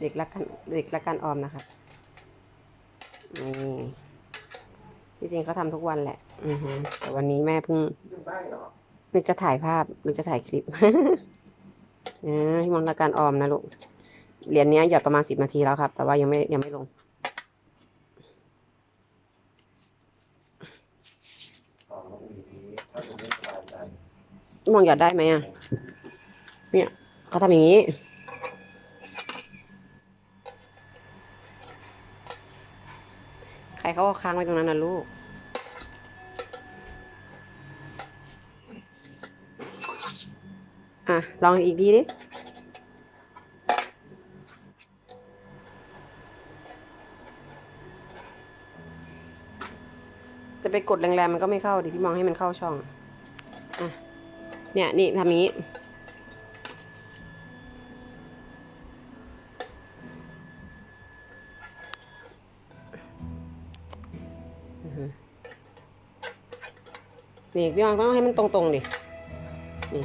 เด็กรักกันเด็กรักการออมนะครับนี่ที่จริงเขาทำทุกวันแหละ อือฮึแต่วันนี้แม่เพิ่งอยู่บ้านเหรอนึกจะถ่ายภาพนึกจะถ่ายคลิปอ่าพี่มนต์รักการออมนะลูกเหรียญเนี้ยหยอดประมาณสิบนาทีแล้วครับ แต่ว่ายังไม่ยังไม่ลงอ๋อน้องอุ๋ยถ้าคุณไม่สบายใจมองหยอดได้ไหมอะ เนี่ยเขาทำอย่างนี้ ใค รเขาก็ค้างไว้ตรงนั้นนะลูก อะ ลองอีกทีดิจะไปกดแรงๆมันก็ไม่เข้าดิพี่มองให้มันเข้าช่อง อะ เนี่ย นี่ทำอย่างนี้ นี่พี่มองต้องให้มันตรงๆดิ นี่